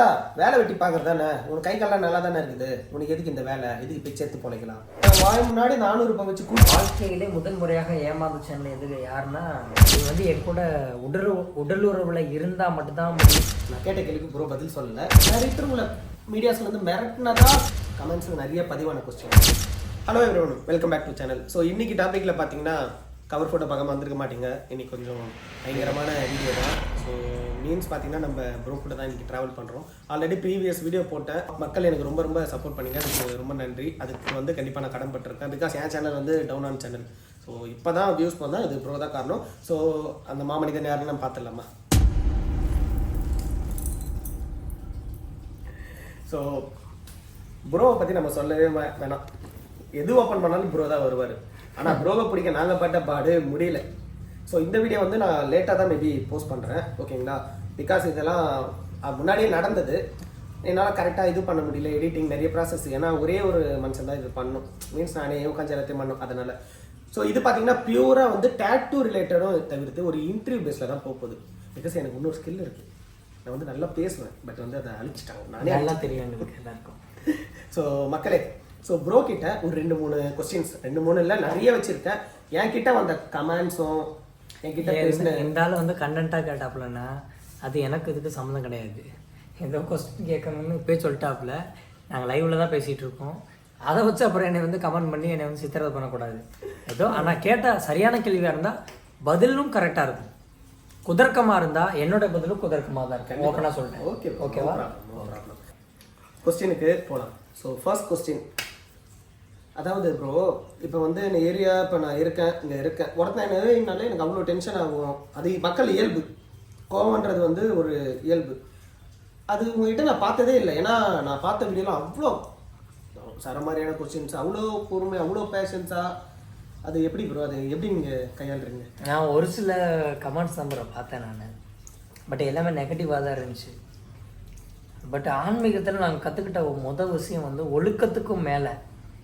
ஏன்டா வேலை வெட்டி பார்க்கறது தானே உனக்கு கை கால்லாம் நல்லா தானே இருக்குது? உனக்கு எதுக்கு இந்த வேலை? எதுக்கு பிச்சை எடுத்து பொழைக்கலாம்? வாய் முன்னாடி நானூறு ரூபாய் வச்சு வாழ்க்கையிலே முதல் முறையாக ஏமாந்த சென்னை எதுக்கு யாருன்னா நீ வந்து என் கூட உடல் உடலுறவுல இருந்தா மட்டும்தான் நான் கேட்ட கேள்விக்கு ப்ரோ பதில் சொல்லல. நிறைய பேர் உங்களை மீடியாஸ்ல வந்து மிரட்டினதா கமெண்ட்ஸ்ல நிறைய பதிவான question hello everyone welcome back to channel so இன்னைக்கு டாபிக்ல பார்த்தீங்கன்னா கவர் ஃபோட்டோ பார்க்காம வந்திருக்க மாட்டீங்க. இன்னைக்கு கொஞ்சம் பயங்கரமான வீடியோ தான். ஸோ மீன்ஸ் பார்த்தீங்கன்னா நம்ம ப்ரோ கூட தான் இன்றைக்கி ட்ராவல் பண்ணுறோம் ஆல்ரெடி ப்ரீவியஸ் வீடியோ போட்ட மக்கள் எனக்கு ரொம்ப ரொம்ப சப்போர்ட் பண்ணீங்க. அதுக்கு ரொம்ப நன்றி. அதுக்கு வந்து கண்டிப்பாக நான் கடன்பட்டிருக்கேன் பிகாஸ் என் சேனல் வந்து டவுன் ஆன் சேனல் ஸோ இப்போ தான் வியூஸ் பண்ணால் இது ப்ரோ தான் காரணம். ஸோ அந்த மாமனிதன் யாருன்னு நம்ம பார்த்துடலாமா? ஸோ ப்ரோவை பற்றி நம்ம சொல்லவே வேணாம். எது ஓப்பன் பண்ணாலும் ப்ரோ தான் வருவார். ஆனால் ப்ரோவை பிடிக்க நாங்கள் பட்ட பாடு முடியல. ஸோ இந்த வீடியோ வந்து நான் லேட்டாக தான் மேபி போஸ்ட் பண்ணுறேன் ஓகேங்களா பிகாஸ் இதெல்லாம் முன்னாடியே நடந்தது. என்னால் கரெக்டாக இது பண்ண முடியல எடிட்டிங் நிறைய ப்ராசஸ் ஏன்னா ஒரே ஒரு மனுஷன் தான் இது பண்ணும். மீன்ஸ் நானே உட்காந்து எல்லாத்தையும் பண்ணும் அதனால். ஸோ இது பார்த்தீங்கன்னா பியூராக வந்து டேட்டூ ரிலேட்டடும் தவிர்த்து ஒரு இன்டர்வியூ பேஸில் தான் போக போகுது. பிகாஸ் எனக்கு இன்னொரு ஸ்கில் இருக்குது நான் வந்து நல்லா பேசுவேன் பட் வந்து அதை அழிச்சிட்டாங்க. நானே நல்லா தெரியும் எங்களுக்கு எல்லாருக்கும். ஸோ மக்களே ஸோ ப்ரோ கிட்ட ஒரு ரெண்டு மூணு கொஸ்டின்ஸ் ரெண்டு மூணு இல்லை நிறைய வச்சிருக்கேன். என் கிட்ட வந்த கமெண்ட்ஸும் ஆள் வந்து கண்டென்ட்டாக கேட்டாப்புலன்னா அது எனக்கு இதுக்கு சம்மந்தம் கிடையாது. ஏதோ கொஸ்டின் கேட்கணும்னு இப்போயே சொல்லிட்டாப்புல. நாங்கள் லைவில் தான் பேசிகிட்டு இருக்கோம். அதை வச்சு அப்புறம் என்னை வந்து கமெண்ட் பண்ணி என்னை வந்து சித்திரவதை பண்ணக்கூடாது. ஏதோ ஆனால் கேட்டால் சரியான கேள்வியாக இருந்தால் பதிலும் கரெக்டாக இருக்கும். குதர்க்கமாக இருந்தால் என்னோட பதிலும் குதர்க்கமாக தான் இருக்கும் ஓப்பனாக சொல்லிட்டேன் ஓகே ஓகேவா கொஸ்டினுக்கு போகலாம் ஸோ ஃபர்ஸ்ட் கொஸ்டின் அதாவது ப்ரோ இப்போ வந்து இந்த ஏரியா இப்போ நான் இருக்கேன் இங்கே இருக்கேன். உடனேனாலே எனக்கு அவ்வளோ டென்ஷன் ஆகும். அது மக்கள் இயல்பு. கோவம்ன்றது வந்து ஒரு இயல்பு. அது உங்ககிட்ட நான் பார்த்ததே இல்லை. ஏன்னா நான் பார்த்த வீடியோலாம் அவ்வளோ சரமாரியான கொஸ்டின்ஸ் அவ்வளோ பொறுமை அவ்வளோ பேஷன்ஸா அது எப்படி ப்ரோ அது எப்படி நீங்கள் கையாளுறீங்க? நான் ஒரு சில கமெண்ட்ஸ் தான் ப்ரோ பார்த்தேன் நான். பட் எல்லாமே நெகட்டிவாக தான் இருந்துச்சு. பட் ஆன்மீகத்தில் நாங்கள் கற்றுக்கிட்ட முதல் விஷயம் வந்து ஒழுக்கத்துக்கும் மேலே.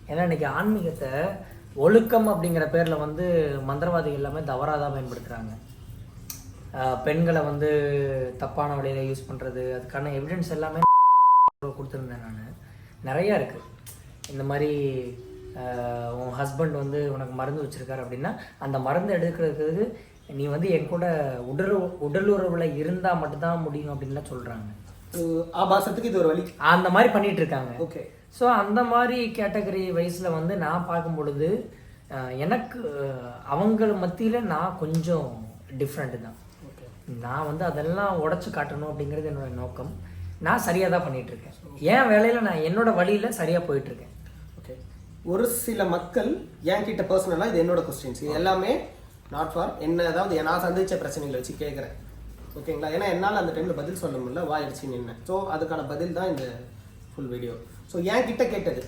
ஏன்னா இன்னைக்கு ஆன்மீகத்தை ஒழுக்கம் அப்படிங்கிற பேரில் வந்து மந்திரவாதிகள் எல்லாமே தவறாக தான் பயன்படுத்துகிறாங்க பெண்களை வந்து தப்பான வழியில் யூஸ் பண்ணுறது அதுக்கான எவிடன்ஸ் எல்லாமே கொடுத்துருந்தேன் நான். நிறையா இருக்குது இந்த மாதிரி உன் ஹஸ்பண்ட் வந்து உனக்கு மருந்து வச்சுருக்காரு அப்படின்னா அந்த மருந்து எடுக்கிறதுக்கு நீ வந்து என் கூட உடல் உடலுறவில் இருந்தால் மட்டும்தான் முடியும் அப்படின்லாம் சொல்கிறாங்க ஆபாசத்துக்கு இது ஒரு வழி. அந்த மாதிரி பண்ணிட்டு இருக்காங்க. ஓகே. ஸோ அந்த மாதிரி கேட்டகரி வயசில் வந்து நான் பார்க்கும் பொழுது எனக்கு ஆஹ், அவங்க மத்தியில் நான் கொஞ்சம் டிஃப்ரெண்ட்டு தான். ஓகே நான் வந்து அதெல்லாம் உடச்சி காட்டணும் அப்படிங்கிறது என்னோட நோக்கம். நான் சரியாக தான் பண்ணிட்டு இருக்கேன். என் வேலையில் நான் என்னோட வழியில் சரியாக போயிட்டு இருக்கேன். ஓகே ஒரு சில மக்கள் என்கிட்ட பர்சனலாக இது என்னோட கொஸ்டின்ஸ் இது எல்லாமே நாட் ஃபார் என்ன அதாவது நான் சந்திச்ச பிரச்சனைகளை வச்சு கேட்குறேன். ஓகேங்களா ஏன்னா என்னால் அந்த டைமில் பதில் சொல்ல முடியல. வாயிடுச்சு நின்று ஸோ அதுக்கான பதில் தான் இந்த ஃபுல் வீடியோ ஸோ என்கிட்ட கேட்டது.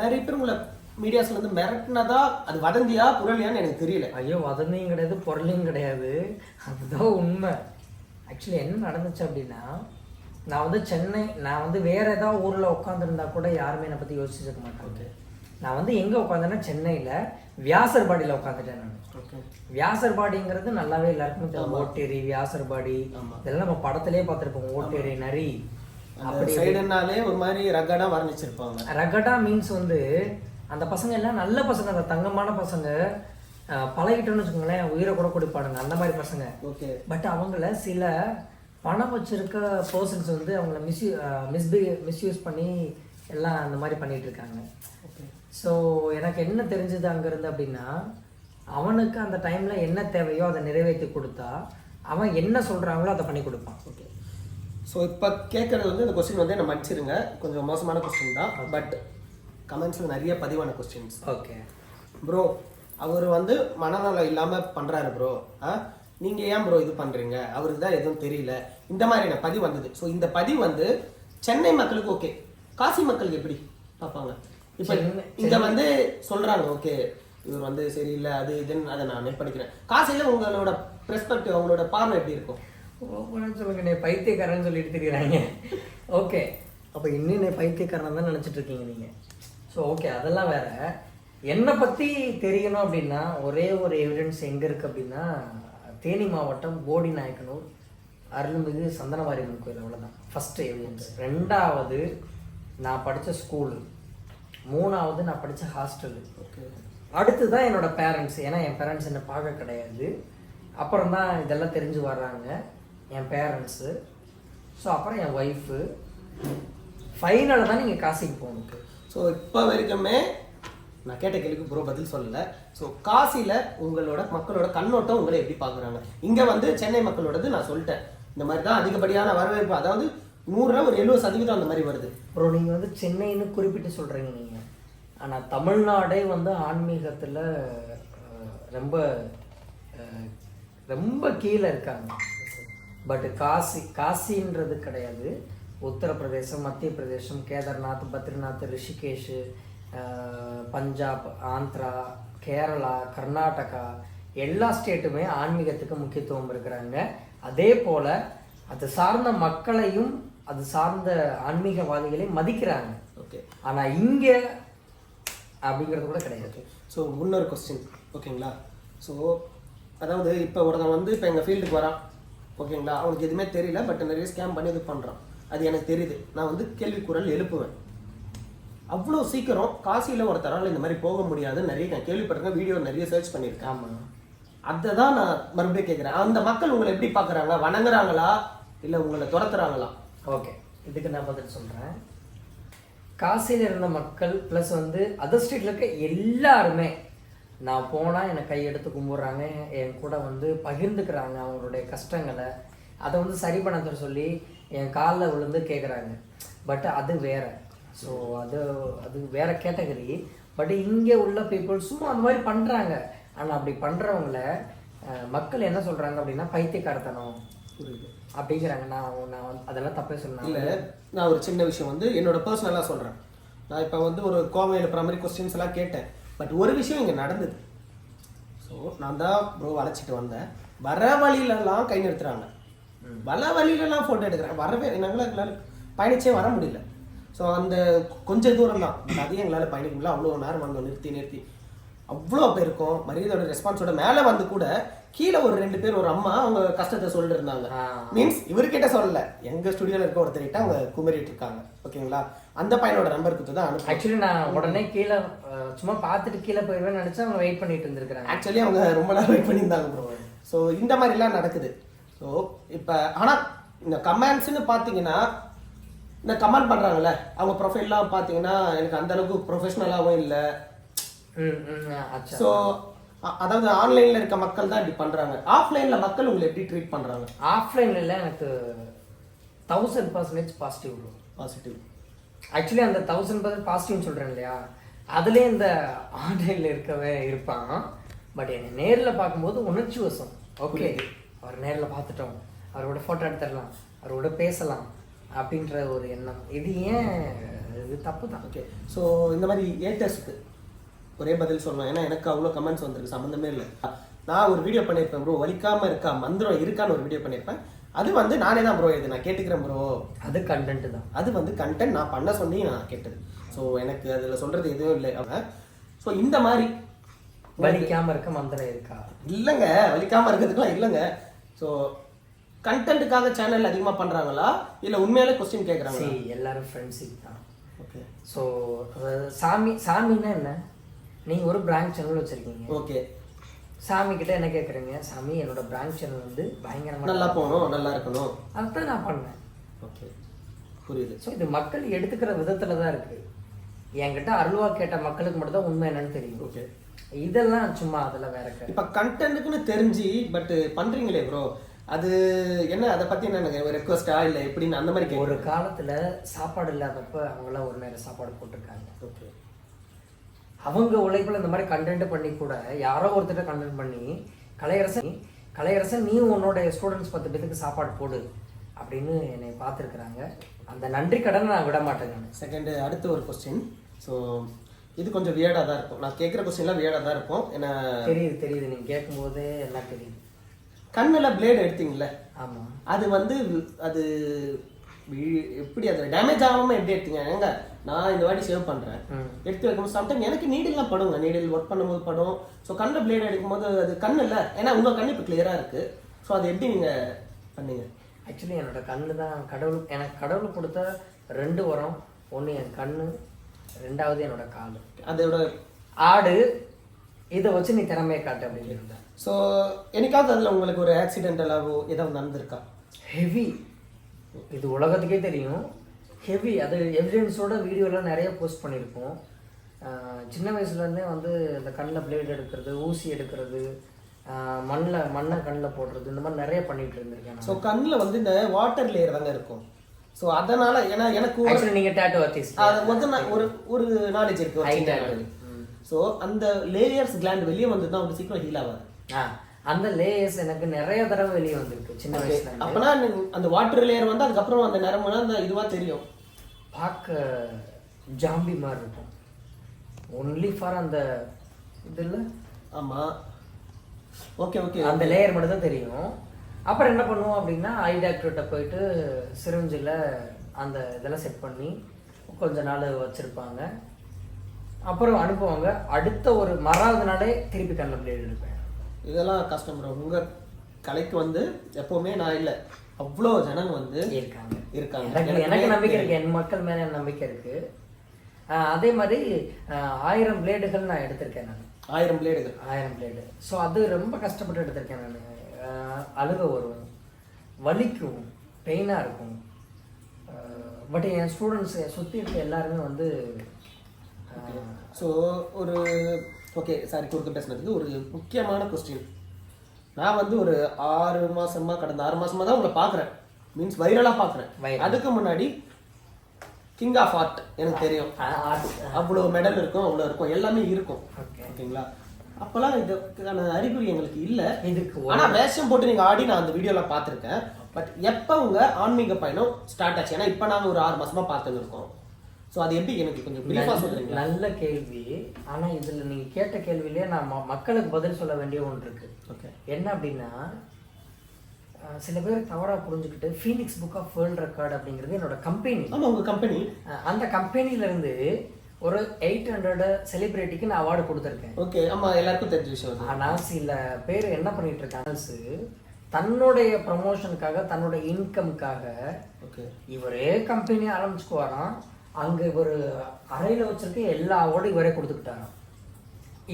நிறைய பேர் உங்களை மீடியாஸ்ல வந்து மிரட்டினதா அது வதந்தியா புரளியான்னு எனக்கு தெரியல. ஐயோ வதந்தியும் கிடையாது பொருளையும் கிடையாது. அதுதான் உண்மை. ஆக்சுவலி என்ன நடந்துச்சு அப்படின்னா நான் வந்து சென்னை நான் வந்து வேற ஏதாவது ஊரில் உட்காந்துருந்தா கூட யாருமே என்னை பற்றி யோசிச்சிருக்க மாட்டாங்க. நான் வந்து எங்கே உட்காந்தேன்னா சென்னையில் வியாசர்பாடியில் உட்காந்துட்டேன் நான். ஓகே வியாசர்பாடிங்கிறது நல்லாவே எல்லாருக்குமே தெரியும். ஓட்டேரி வியாசர்பாடி. இதெல்லாம் நம்ம படத்திலே பார்த்துருப்போம். ஓட்டேரி நரி. அந்த சைடுனாலே ஒரு மாதிரி ரகடா வர்ணிச்சிருப்பாங்க. ரகடா மீன்ஸ் வந்து அந்த பசங்க எல்லாம் நல்ல பசங்க அந்த தங்கமான பசங்க அஹ், பழகிட்டோம்னு வச்சுக்கோங்களேன் உயிரை கூட கொடுப்பானுங்க அந்த மாதிரி பசங்க. ஓகே. பட் அவங்கள சில பணம் வச்சிருக்க பர்சன்ஸ் வந்து அவங்கள மிஸ்யூ மிஸ்பி மிஸ்யூஸ் பண்ணி எல்லாம் அந்த மாதிரி பண்ணிட்டு இருக்காங்க. ஸோ எனக்கு என்ன தெரிஞ்சது அங்கேருந்து அப்படின்னா அவனுக்கு அந்த டைமில் என்ன தேவையோ அதை நிறைவேற்றி கொடுத்தா அவன் என்ன சொல்கிறாங்களோ அதை பண்ணி கொடுப்பான். ஓகே. ஸோ இப்போ கேட்குறது வந்து இந்த கொஸ்டின் வந்து என்ன மன்னிச்சிருங்க. கொஞ்சம் மோசமான கொஸ்டின் தான். பட் கமெண்ட்ஸில் நிறைய பதிவான கொஸ்டின்ஸ் ஓகே ப்ரோ அவர் வந்து மனநலம் இல்லாமல் பண்ணுறாரு ப்ரோ ஆ? நீங்கள் ஏன் ப்ரோ இது பண்ணுறீங்க அவருக்கு தான் எதுவும் தெரியல. இந்த மாதிரியான பதிவு வந்தது. ஸோ இந்த பதிவு வந்து சென்னை மக்களுக்கு ஓகே காசி மக்களுக்கு எப்படி பார்ப்பாங்க? இப்போ இங்க வந்து சொல்றாங்க ஓகே இவர் வந்து சரியில்லை அது இதுன்னு அதை நான் படிக்கிறேன் காசியில் உங்களோட பெர்ஸ்பெக்டிவ் அவங்களோட பார்வை எப்படி இருக்கும்? ஓப்பனாக சொல்லுங்க நீ பைத்தியக்காரன்னு சொல்லிட்டு தெரியுறாங்க. ஓகே. அப்போ இன்னும் நீ பைத்தியக்காரன் தான் நினச்சிட்டு இருக்கீங்க நீங்கள் ஸோ ஓகே அதெல்லாம் வேற. என்னை பற்றி தெரியணும் அப்படின்னா ஒரே ஒரு எவிடன்ஸ் எங்கே இருக்குது அப்படின்னா தேனி மாவட்டம் போடி நாயக்கனூர் அருள்மிகு சந்தனவாரியம்மன் கோயில் அவ்வளோதான் ஃபஸ்ட்டு எவிடன்ஸ் ரெண்டாவது நான் படித்த ஸ்கூலு மூணாவது நான் படித்த ஹாஸ்டலு ஓகே அடுத்து தான் என்னோட பேரண்ட்ஸ் ஏன்னா என் பேரண்ட்ஸ் என்னை பார்க்க கிடையாது. அப்புறம் தான் இதெல்லாம் தெரிஞ்சு வர்றாங்க. என் பேரண்ட்ஸு ஸோ அப்புறம் என் ஒய்ஃபு ஃபைனலாக தான் நீங்கள் காசிக்கு போகணும். ஸோ இப்போ வரைக்குமே நான் கேட்ட கேள்விக்கு ப்ரோ பதில் சொல்லல. ஸோ காசியில் உங்களோட மக்களோட கண்ணோட்டம் உங்களை எப்படி பார்க்குறாங்க? இங்கே வந்து சென்னை மக்களோடது நான் சொல்லிட்டேன். இந்த மாதிரி தான் அதிகப்படியான வரவேற்பு. அதாவது நூறுல ஒரு எழுபது சதவீதம் அந்த மாதிரி வருது. அப்புறம் நீங்கள் வந்து சென்னைன்னு குறிப்பிட்டு சொல்கிறீங்க நீங்கள் ஆனால் தமிழ்நாடே வந்து ஆன்மீகத்தில் ரொம்ப ரொம்ப கீழே இருக்காங்க. பட் காசி காசின்றது கிடையாது. உத்தரப்பிரதேசம் மத்திய பிரதேசம் கேதார்நாத் பத்ரிநாத் ரிஷிகேஷ் பஞ்சாப் ஆந்திரா கேரளா கர்நாடகா எல்லா ஸ்டேட்டுமே ஆன்மீகத்துக்கு முக்கியத்துவம் இருக்கிறாங்க அதே போல் அது சார்ந்த மக்களையும் அது சார்ந்த ஆன்மீகவாதிகளையும் மதிக்கிறாங்க. ஓகே. ஆனால் இங்கே அப்படிங்கிறது கூட கிடையாது. ஸோ முன்னொரு கொஸ்டின் ஓகேங்களா? ஸோ அதாவது இப்போ ஒருத்தன் வந்து இப்போ எங்கள் ஃபீல்டுக்கு வரான். ஓகேங்களா? அவனுக்கு எதுவுமே தெரியல பட் நிறைய ஸ்கேம் பண்ணி இது பண்ணுறான் அது எனக்கு தெரியுது. நான் வந்து கேள்வி குரல் எழுப்புவேன். அவ்வளோ சீக்கிரம் காசியில் ஒருத்தரால் இந்த மாதிரி போக முடியாது நிறைய நான் கேள்விப்பட்டிருக்கேன். வீடியோ நிறைய சர்ச் பண்ணியிருக்கேன். ஆமாம் அதை தான் நான் மறுபடியும் கேட்குறேன் அந்த மக்கள் உங்களை எப்படி பார்க்குறாங்க? வணங்குறாங்களா? இல்லை உங்களை துரத்துறாங்களா? ஓகே இதுக்கு நான் பதில் சொல்கிறேன் காசியில் இருந்த மக்கள் ப்ளஸ் வந்து அதர் ஸ்டேட்டில் இருக்க எல்லாருமே நான் போனால் என்னை கையெடுத்து கும்பிட்றாங்க. என் கூட வந்து பகிர்ந்துக்கிறாங்க அவங்களுடைய கஷ்டங்களை. அதை வந்து சரி பண்ண சொல்லி என் காலில் விழுந்து கேட்குறாங்க பட் அது வேற. ஸோ அது அது வேற கேட்டகரி. பட் இங்கே உள்ள பீப்புள் சும்மா அந்த மாதிரி பண்ணுறாங்க ஆனால் அப்படி பண்ணுறவங்கள மக்கள் என்ன சொல்கிறாங்க அப்படின்னா பைத்தியக்காரத்தனம். அப்படிங்கிறாங்க. நான் நான் வந்து அதெல்லாம் தப்பே சொன்னேன் இல்லை நான் ஒரு சின்ன விஷயம் வந்து என்னோட பர்சனலாக சொல்கிறேன் நான் இப்போ வந்து ஒரு கோவை எழுப்புற மாதிரி கொஸ்டின்ஸ் எல்லாம் கேட்டேன். பட் ஒரு விஷயம் இங்கே நடந்தது. ஸோ நான் தான் ப்ரோ அழைச்சிட்டு வந்தேன். வர வழியிலலாம் கை நிறுத்துறாங்க. வர வழியிலலாம் ஃபோட்டோ எடுக்கிறேன் வரவே எங்களால் எங்களால் பயணிச்சே வர முடியல. ஸோ அந்த கொஞ்சம் தூரம் தான் அதையும் எங்களால் பயணிக்க முடியல. அவ்வளோ நேரம் வந்தோம் நிறுத்தி நிறுத்தி. அவ்வளோ பேருக்கும் மரியாதையோட ரெஸ்பான்ஸோட மேலே வந்து கூட கீழே ஒரு ரெண்டு பேர் ஒரு அம்மா அவங்க கஷ்டத்தை சொல்லிட்டு இருந்தாங்க. மீன்ஸ் இவர்கிட்ட சொல்லல. எங்க ஸ்டுடியோல இருக்க ஒருத்தர்கிட்ட அவங்க குமரிட்டு இருக்காங்க. ஓகேங்களா? அந்த பையனோட நம்பர் கொடுத்து தான் ஆக்சுவலி நான் உடனே கீழே சும்மா பார்த்துட்டு கீழே போயிடுவேன்னு நினைச்சா அவங்க வெயிட் பண்ணிட்டு இருந்திருக்காங்க ஆக்சுவலி அவங்க ரொம்ப நேரம் வெயிட் பண்ணியிருந்தாங்க ப்ரோ ஸோ இந்த மாதிரிலாம் நடக்குது. ஸோ இப்போ ஆனால் இந்த கமெண்ட்ஸ்னு பார்த்தீங்கன்னா இந்த கமெண்ட் பண்ணுறாங்கல்ல அவங்க ப்ரொஃபைல்லாம் பார்த்தீங்கன்னா எனக்கு அந்த அளவுக்கு ப்ரொஃபஷனலாகவும் இல்லை. ஸோ அதாவது ஆன்லைனில் இருக்க மக்கள் தான் இப்படி பண்ணுறாங்க ஆஃப்லைனில் மக்கள் உங்களை எப்படி ட்ரீட் பண்ணுறாங்க ஆஃப்லைன்ல எனக்கு thousand percentage positive positive actually அந்த தௌசண்ட் பர்சன்ட் பாசிட்டிவ்னு சொல்கிறேன் இல்லையா? அதுலேயே இந்த ஆன்லைனில் இருக்கவே இருப்பான். பட் என்னை நேரில் பார்க்கும்போது உணர்ச்சி வசம். ஓகே அவர் நேரில் பார்த்துட்டோம். அவரோட ஃபோட்டோ எடுத்துடலாம். அவரோட பேசலாம் அப்படின்ற ஒரு எண்ணம். இது ஏன்? இது தப்பு தான் ஓகே ஸோ இந்த மாதிரி ஏட்டர்ஸ்க்கு ஒரே பதில் சொல்லணும் ஏன்னா எனக்கு அவ்வளோ கமெண்ட்ஸ் வந்திருக்கு. சம்மந்தமே இல்லை. நான் ஒரு வீடியோ பண்ணியிருப்பேன் ப்ரோ வலிக்காம இருக்கா? மந்திரம் இருக்கான்னு ஒரு வீடியோ பண்ணியிருப்பேன் அது வந்து நானே தான் ப்ரோ இது நான் கேட்டுக்கிறேன் ப்ரோ அது கண்டென்ட் தான். அது வந்து கண்டென்ட் நான் பண்ண சொல்லி நான் கேட்டது. ஸோ எனக்கு அதில் சொல்றது எதுவும் இல்லை. ஸோ இந்த மாதிரி வலிக்காம இருக்க மந்திரம் இருக்கா? இல்லைங்க. வலிக்காம இருக்கிறதுக்குலாம் இல்லைங்க. ஸோ கண்டென்ட்டுக்காக சேனல் அதிகமாக பண்ணுறாங்களா இல்லை உண்மையாலே கொஸ்டின் கேட்குறாங்களா சரி எல்லாரும் ஃப்ரெண்ட்ஷிப் தான். ஓகே ஸோ சாமி சாமின்னா என்ன? நீங்கள் ஒரு பிராங்க் சேனல் வச்சுருக்கீங்க. ஓகே. சாமி கிட்ட என்ன கேட்குறீங்க சாமி என்னோட பிராங்க் சேனல் வந்து பயங்கரமாக நல்லா போகணும் நல்லா இருக்கணும். அதுதான் நான் பண்ணேன். ஓகே. புரியுது. ஸோ இது மக்கள் எடுத்துக்கிற விதத்தில் தான் இருக்குது என்கிட்ட அருள்வா கேட்ட மக்களுக்கு மட்டும் தான் உண்மை என்னன்னு தெரியும். ஓகே. இதெல்லாம் சும்மா அதில் வேற. இப்போ கண்டென்ட்டுக்குன்னு தெரிஞ்சு பட் பண்றீங்களே ப்ரோ அது என்ன அதை பத்தி என்ன ரெக்வஸ்டா இல்லை எப்படின்னு அந்த மாதிரி ஒரு காலத்தில் சாப்பாடு இல்லாதப்ப அவங்களாம் ஒரு நேரம் சாப்பாடு போட்டிருக்காங்க. ஓகே. அவங்க உழைப்பில் இந்த மாதிரி கண்டென்ட் பண்ணி கூட யாரோ ஒருத்தர் கண்டென்ட் பண்ணி கலையரசன் கலையரசன் நீ உன்னோட ஸ்டூடெண்ட்ஸ் பத்து பேத்துக்கு சாப்பாடு போடு அப்படின்னு என்னை பார்த்துருக்குறாங்க. அந்த நன்றி கடனை நான் விட மாட்டேங்க. செகண்ட் அடுத்த ஒரு கொஸ்டின் ஸோ இது கொஞ்சம் வியர்டாக தான் இருக்கும். நான் கேட்குற கொஸ்டின்லாம் வியர்டாக தான் இருக்கும். ஏன்னா தெரியுது தெரியுது. நீங்கள் கேட்கும்போதே எல்லாம் தெரியுது. கண்ணில் பிளேடு எடுத்தீங்கல்ல? ஆமாம் அது வந்து அது எப்படி அது டேமேஜ் ஆகாம எப்படி எடுத்தீங்க? ஏங்க நான் இந்த வாட்டி சேவ் பண்றேன். ம். எடுத்து வைக்கும்போது சம்டைம் எனக்கு நீடில்லாம் படுங்க. நீடில் ஒர்க் பண்ணும்போது படும். ஸோ கண்ணில் பிளேட் எடுக்கும்போது அது கண் இல்லை ஏன்னா உங்கள் கண் இப்போ கிளியராக இருக்குது ஸோ அது எப்படி நீங்கள் பண்ணீங்க? ஆக்சுவலி என்னோட கண்ணு தான் கடவுள் எனக்கு கடவுள் கொடுத்த ரெண்டு வரம் ஒன்று என் கண்ணு ரெண்டாவது என்னோட கால். அதோட ஆடு இதை வச்சு நீ திறமையை காட்டு அப்படின்னு இருந்தேன். ஸோ என்னைக்காவது அதில் உங்களுக்கு ஒரு ஆக்சிடென்டலாவோ ஏதாவது நடந்திருக்கா? ஹெவி இது உலகத்துக்கே தெரியும். ஹெவி அது எவிடன்ஸோட வீடியோலாம் நிறைய போஸ்ட் பண்ணியிருக்கோம் சின்ன வயசுலேருந்தே வந்து இந்த கண்ணில் பிளேட் எடுக்கிறது ஊசி எடுக்கிறது மண்ணில் மண்ணை கண்ணில் போடுறது இந்த மாதிரி நிறைய பண்ணிட்டு இருந்திருக்கேன் ஸோ கண்ணில் வந்து இந்த வாட்டர் லேயர் தாங்க இருக்கும். ஸோ அதனால ஏன்னா எனக்கு நீங்கள் டேட்டு ஆர்டிஸ்ட் அது நான் ஒரு ஒரு நாலேஜ் இருக்கு ஒரு சின்ன ஸோ அந்த லேயர்ஸ் கிளாண்ட் வெளியே வந்து தான் வந்து சீக்கிரம் ஹீல் ஆகாது. ஆ. அந்த லேயர்ஸ் எனக்கு நிறைய தடவை வெளியே வந்திருக்கு. சின்ன வயசுல அப்பனா அந்த வாட்டர் லேயர் வந்து அதுக்கப்புறம் அந்த நரம்புனா அந்த இதுவா தெரியும். பார்க்க ஜாம்பி மாதிரி இருக்கும். ஒன்லி ஃபார் அந்த இது இல்லை ஆமா. ஓகே ஓகே அந்த லேயர் மட்டும் தான் தெரியும். அப்புறம் என்ன பண்ணுவோம் அப்படின்னா ஐ டாக்டர்கிட்ட போயிட்டு சிரிஞ்சில் அந்த இதெல்லாம் செட் பண்ணி கொஞ்ச நாள் வச்சுருப்பாங்க. அப்புறம் அனுப்புவாங்க. அடுத்த ஒரு மறாவது நாளே திருப்பி கண்ணில் பிளேட் எடுப்பேன். இதெல்லாம் கஷ்டம் bro. உங்க கலைக்கு வந்து எப்பவுமே நான் இல்ல. அவ்வளோ ஜனங்க வந்து இருக்காங்க. இருக்காங்க. எனக்கு நம்பிக்கை இருக்கு. என் மக்கள் மேல நம்பிக்கை இருக்கு. ஆஹ் அதே மாதிரி ஆயிரம் பிளேடுகள் நான் எடுத்திருக்கேன் நான். ஆயிரம் பிளேடுகள் ஆயிரம் பிளேடு ஸோ அது ரொம்ப கஷ்டப்பட்டு எடுத்திருக்கேன் நான். அழுக வரும் வலிக்கும் பெயினாக இருக்கும். பட் என் ஸ்டூடெண்ட்ஸ் சுற்றி இருக்க எல்லாருமே வந்து ஸோ ஒரு ஓகே சாரி குறுக்க பேசுனதுக்கு ஒரு முக்கியமான கொஸ்டின் நான் வந்து ஒரு ஆறு மாசமா கடந்த ஆறு மாசமா தான் உங்களை பார்க்குறேன். மீன்ஸ் வைரலாக பார்க்குறேன். அதுக்கு முன்னாடி கிங் ஆஃப் ஆர்ட் எனக்கு தெரியும். அவ்வளோ மெடல் இருக்கும் அவ்வளோ இருக்கும் எல்லாமே இருக்கும். ஓகேங்களா? அப்போல்லாம் இதுக்கான அறிகுறி எங்களுக்கு இல்லை. இதுக்கு ஒரு- ஆனா வேஷம் போட்டு நீங்க ஆடி நான் அந்த வீடியோல பார்த்திருக்கேன். பட் எப்ப உங்க ஆன்மீக பயணம் ஸ்டார்ட் ஆச்சு? ஏன்னா இப்ப நாங்க ஒரு ஆறு மாசமா பார்த்துட்டு சோ அது எப்படி எனக்கு கொஞ்சம் பிரீஃபா சொல்றீங்களா? நல்ல கேள்வி. ஆனா இதுல நீங்க கேட்ட கேள்வியிலே நான் மக்களுக்கு பதில் சொல்ல வேண்டிய ஒன்று இருக்கு. ஓகே என்ன அப்படின்னா சில பேர் தவறா புரிஞ்சுக்கிட்டு Phoenix book of world record அப்படிங்கிறது என்னோட கம்பெனி ஆமா உங்க கம்பெனி அந்த கம்பெனில இருந்து ஒரு எயிட் ஹண்ட்ரட் செலிபிரிட்டிக்கு நான் அவார்டு கொடுத்துருக்கேன். ஓகே ஆமா எல்லாருக்கும் தெரிஞ்ச விஷயம் அது. ஆனா சில பேர் என்ன பண்ணிட்டு இருக்காங்க தன்னுடைய ப்ரமோஷனுக்காக தன்னோட இன்கம்காக ஓகே இவரே கம்பெனி ஆரம்பிச்சுக்குவாராம். அங்க இவர் அறையில வச்சிருக்க எல்லா அவார்டும் இவரே கொடுத்துக்கிட்டாராம்.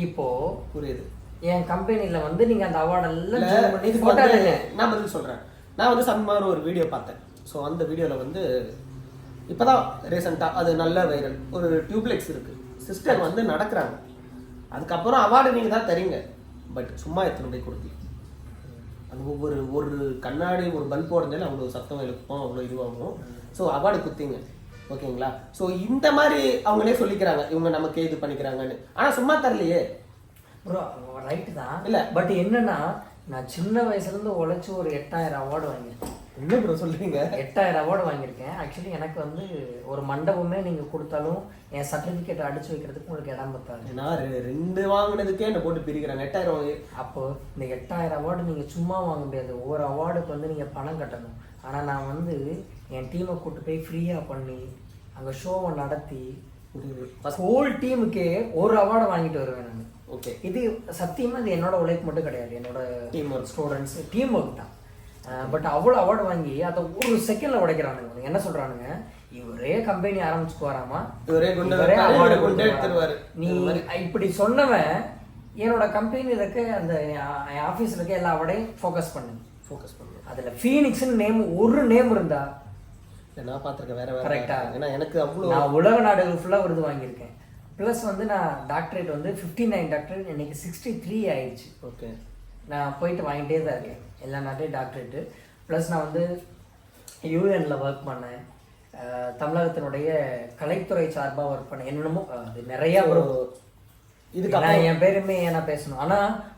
இப்போ புரியுது. என் கம்பெனில வந்து நீங்க அந்த அவார்ட் எல்லாம் இல்ல, choose பண்ணி இதுக்கு photo வந்து எடுங்க. நான் பதில் சொல்றேன். நான் வந்து சம்மர் ஒரு வீடியோ பார்த்தேன். ஸோ அந்த வீடியோல வந்து இப்பதான் ரீசெண்டா அது நல்ல வைரல் ஒரு டியூப்லெக்ஸ் இருக்கு. சிஸ்டர் வந்து நடக்கிறாங்க. அதுக்கப்புறம் அவார்டு நீங்க தான் தரீங்க. பட் சும்மா எத்தனை போய் கொடுத்தீங்க அது ஒவ்வொரு ஒரு கண்ணாடி ஒரு பல்ப் உடஞ்சாலும் அவ்வளோ சத்தம் எழுப்பும் அவ்வளோ இதுவாகும். ஸோ அவார்டு குத்திங்க. ஓகேங்களா? ஸோ இந்த மாதிரி அவங்களே சொல்லிக்கிறாங்க. இவங்க நமக்கு இது பண்ணிக்கிறாங்கன்னு. ஆனால் சும்மா தரலையே. ப்ரோ ரைட்டு தான். இல்ல. பட் என்னன்னா நான் சின்ன வயசுல இருந்து உழைச்சு ஒரு எட்டாயிரம் அவார்டு வாங்கியிருக்கேன். என்ன ப்ரோ சொல்றீங்க? எட்டாயிரம் அவார்டு வாங்கியிருக்கேன். ஆக்சுவலி எனக்கு வந்து ஒரு மண்டபமே நீங்க கொடுத்தாலும் என் சர்டிபிகேட் அடிச்சு வைக்கிறதுக்கு உங்களுக்கு இடம் பத்தாது. நான் ரெண்டு வாங்கினதுக்கே என்ன போட்டு பிரிக்கிறாங்க. எட்டாயிரம் வாங்கி அப்போ இந்த எட்டாயிரம் அவார்டு நீங்க சும்மா வாங்க முடியாது. ஒவ்வொரு அவார்டுக்கு வந்து நீங்க பணம் கட்டணும். ஆனா நான் வந்து என் டீமை கூட்டு போய் ஃப்ரீயா பண்ணி அங்க ஷோவை நடத்தி ஹோல் டீமுக்கே ஒரு அவார்டு வாங்கிட்டு வருவேன் நான். ஓகே. இது சத்தியமா இது என்னோட உழைப்பு மட்டும் கிடையாது. என்னோட Team work. Students team work தான். பட் அவ்வளோ அவார்டு வாங்கி அதை ஒரு செகண்ட்ல உடைக்கிறானுங்க என்ன சொல்றானுங்க? இவரே கம்பெனி ஆரம்பிச்சுக்கு வராமா? இவரே குண்டு. எடுத்துருவாரு. நீ இப்படி சொன்னவன் என்னோட கம்பெனி இருக்க அந்த என் ஆஃபீஸில் இருக்க எல்லா அவார்டையும் ஃபோக்கஸ் பண்ணு. ஃபோக்கஸ் பண்ணுவேன் அதுல ஃபீனிக்ஸ்னு நேம் ஒரு நேம் இருந்தா இல்ல, நான் பார்த்திருக்கேன் வேற வேற ஆ? ஏன்னா எனக்கு அவ்வளோ நான் உலக நாடுகள் ஃபுல்லாக விருது வாங்கியிருக்கேன். ப்ளஸ் வந்து நான் டாக்டரேட் வந்து ஃபிஃப்டி நைன் டாக்டரேட் இன்னைக்கு சிக்ஸ்டி த்ரீ ஆயிடுச்சு ஓகே நான் போயிட்டு வாங்கிட்டே தான் இருக்கேன். எல்லா நாட்டையும் டாக்டரேட்டு ப்ளஸ் நான் வந்து யூஎன்ல ஒர்க் பண்ணேன். தமிழகத்தினுடைய கலைத்துறை சார்பாக ஒர்க் பண்ணேன். என்னென்னமோ அது நிறைய ஒரு இதுக்கு நான் என் பெருமையை நான் பேசணும் ஆனா